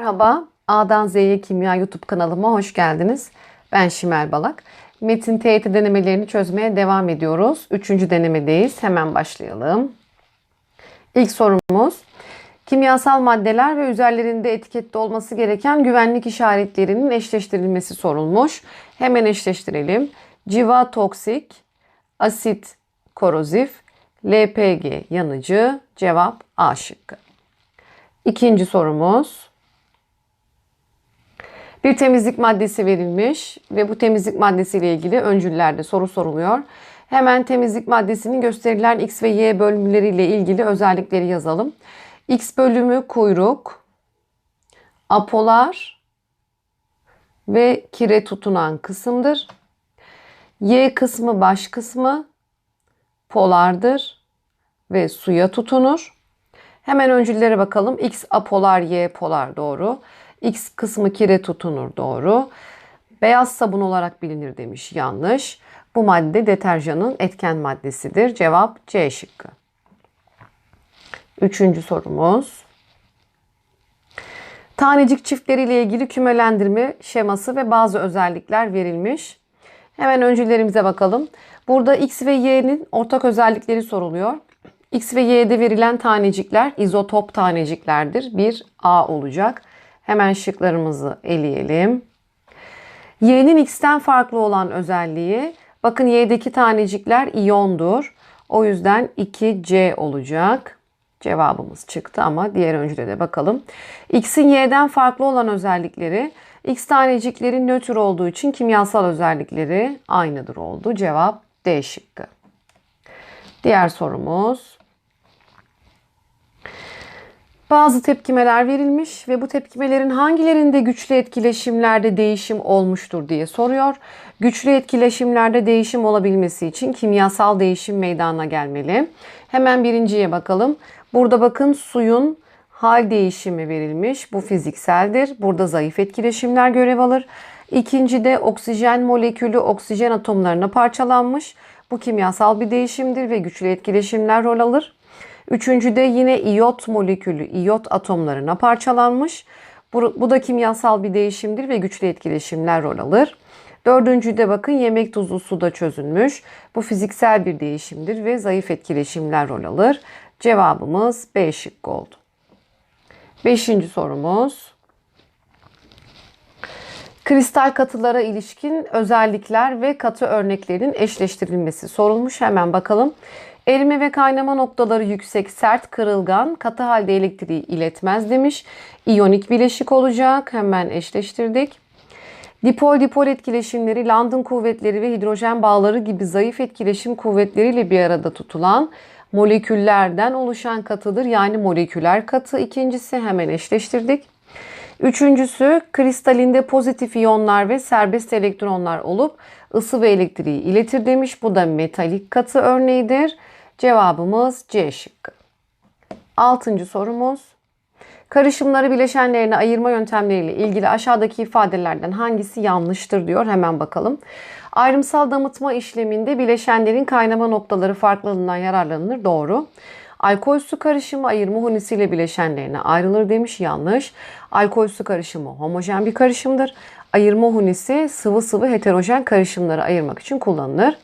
Merhaba, A'dan Z'ye Kimya YouTube kanalıma hoş geldiniz. Ben Şimel Balak. Metin TYT denemelerini çözmeye devam ediyoruz. Üçüncü denemedeyiz. Hemen başlayalım. İlk sorumuz, kimyasal maddeler ve üzerlerinde etikette olması gereken güvenlik işaretlerinin eşleştirilmesi sorulmuş. Hemen eşleştirelim. Civa toksik, asit korozif, LPG yanıcı, cevap A şıkkı. İkinci sorumuz. Bir temizlik maddesi verilmiş ve bu temizlik maddesi ile ilgili öncüllerde soru soruluyor. Hemen temizlik maddesinin gösterilen X ve Y bölümleriyle ilgili özellikleri yazalım. X bölümü kuyruk, apolar ve kire tutunan kısımdır. Y kısmı baş kısmı polardır ve suya tutunur. Hemen öncüllere bakalım. X apolar, Y polar doğru. X kısmı kire tutunur doğru. Beyaz sabun olarak bilinir demiş yanlış. Bu madde deterjanın etken maddesidir. Cevap C şıkkı. Üçüncü sorumuz. Tanecik çiftleri ile ilgili kümelendirme şeması ve bazı özellikler verilmiş. Hemen öncülerimize bakalım. Burada X ve Y'nin ortak özellikleri soruluyor. X ve Y'de verilen tanecikler izotop taneciklerdir. Bir A olacak. Hemen şıklarımızı eleyelim. Y'nin X'ten farklı olan özelliği bakın Y'deki tanecikler iyondur. O yüzden 2C olacak. Cevabımız çıktı ama diğer öncüde de bakalım. X'in Y'den farklı olan özellikleri X taneciklerin nötr olduğu için kimyasal özellikleri aynıdır oldu. Cevap D şıkkı. Diğer sorumuz. Bazı tepkimeler verilmiş ve bu tepkimelerin hangilerinde güçlü etkileşimlerde değişim olmuştur diye soruyor. Güçlü etkileşimlerde değişim olabilmesi için kimyasal değişim meydana gelmeli. Hemen birinciye bakalım. Burada bakın suyun hal değişimi verilmiş. Bu fizikseldir. Burada zayıf etkileşimler görev alır. İkincide oksijen molekülü oksijen atomlarına parçalanmış. Bu kimyasal bir değişimdir ve güçlü etkileşimler rol alır. Üçüncüde yine iyot molekülü iyot atomlarına parçalanmış. Bu, bu da kimyasal bir değişimdir ve güçlü etkileşimler rol alır. Dördüncüde bakın yemek tuzlu suda çözülmüş. Bu fiziksel bir değişimdir ve zayıf etkileşimler rol alır. Cevabımız B şıkkı oldu. Beşinci sorumuz. Kristal katılara ilişkin özellikler ve katı örneklerin eşleştirilmesi sorulmuş. Hemen bakalım. Erime ve kaynama noktaları yüksek, sert, kırılgan, katı halde elektriği iletmez demiş. İyonik bileşik olacak. Hemen eşleştirdik. Dipol-dipol etkileşimleri, London kuvvetleri ve hidrojen bağları gibi zayıf etkileşim kuvvetleriyle bir arada tutulan moleküllerden oluşan katıdır. Yani moleküler katı. İkincisi hemen eşleştirdik. Üçüncüsü kristalinde pozitif iyonlar ve serbest elektronlar olup ısı ve elektriği iletir demiş. Bu da metalik katı örneğidir. Cevabımız C şıkkı. Altıncı sorumuz. Karışımları bileşenlerine ayırma yöntemleriyle ilgili aşağıdaki ifadelerden hangisi yanlıştır diyor. Hemen bakalım. Ayrımsal damıtma işleminde bileşenlerin kaynama noktaları farklılığından yararlanılır. Doğru. Alkol su karışımı ayırma hunisiyle bileşenlerine ayrılır demiş. Yanlış. Alkol su karışımı homojen bir karışımdır. Ayırma hunisi sıvı sıvı heterojen karışımları ayırmak için kullanılır.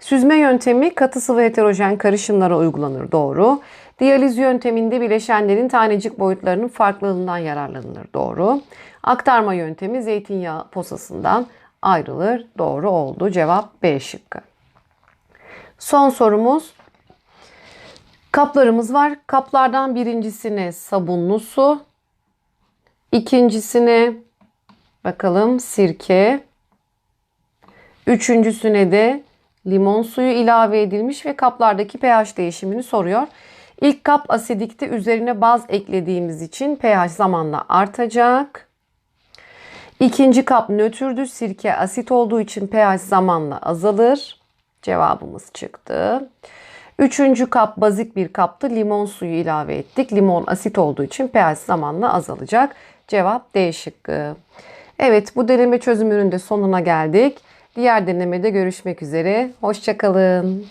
Süzme yöntemi katı sıvı heterojen karışımlara uygulanır. Doğru. Diyaliz yönteminde bileşenlerin tanecik boyutlarının farklılığından yararlanılır. Doğru. Aktarma yöntemi zeytinyağı posasından ayrılır. Doğru oldu. Cevap B şıkkı. Son sorumuz. Kaplarımız var. Kaplardan birincisine sabunlu su. İkincisine bakalım sirke. Üçüncüsüne de limon suyu ilave edilmiş ve kaplardaki pH değişimini soruyor. İlk kap asidikti. Üzerine baz eklediğimiz için pH zamanla artacak. İkinci kap nötrdü. Sirke asit olduğu için pH zamanla azalır. Cevabımız çıktı. Üçüncü kap bazik bir kaptı. Limon suyu ilave ettik. Limon asit olduğu için pH zamanla azalacak. Cevap D şıkkı. Evet bu deneme çözüm üründe sonuna geldik. Diğer denemede görüşmek üzere. Hoşçakalın.